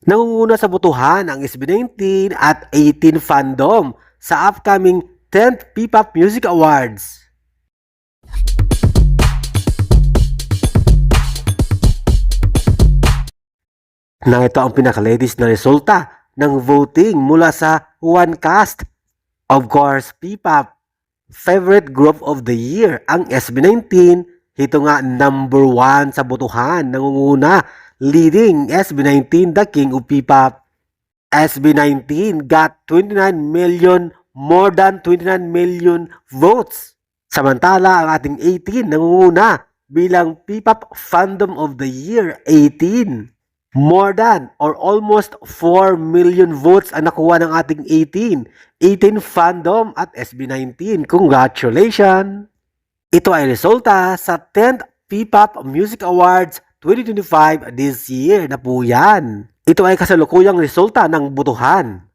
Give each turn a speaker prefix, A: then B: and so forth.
A: Nangunguna sa botohan ang SB19 at 18 fandom sa upcoming 10th P-Pop Music Awards. Na ito ang pinaka-latest na resulta ng voting mula sa One Cast. Of course, P-Pop. Favorite Group of the Year ang SB19. Ito nga number one sa botohan. Nangunguna, leading SB19, the king of P-Pop. SB19 got 29 million, more than 29 million votes. Samantala, ang ating 18 nangunguna bilang P-Pop Fandom of the Year 18. More than or almost 4 million votes ang nakuha ng ating 18. 18 fandom at SB19. Congratulations! Ito ay resulta sa 10th P-Pop Music Awards 2025 this year na po yan. Ito ay kasalukuyang resulta ng butuhan.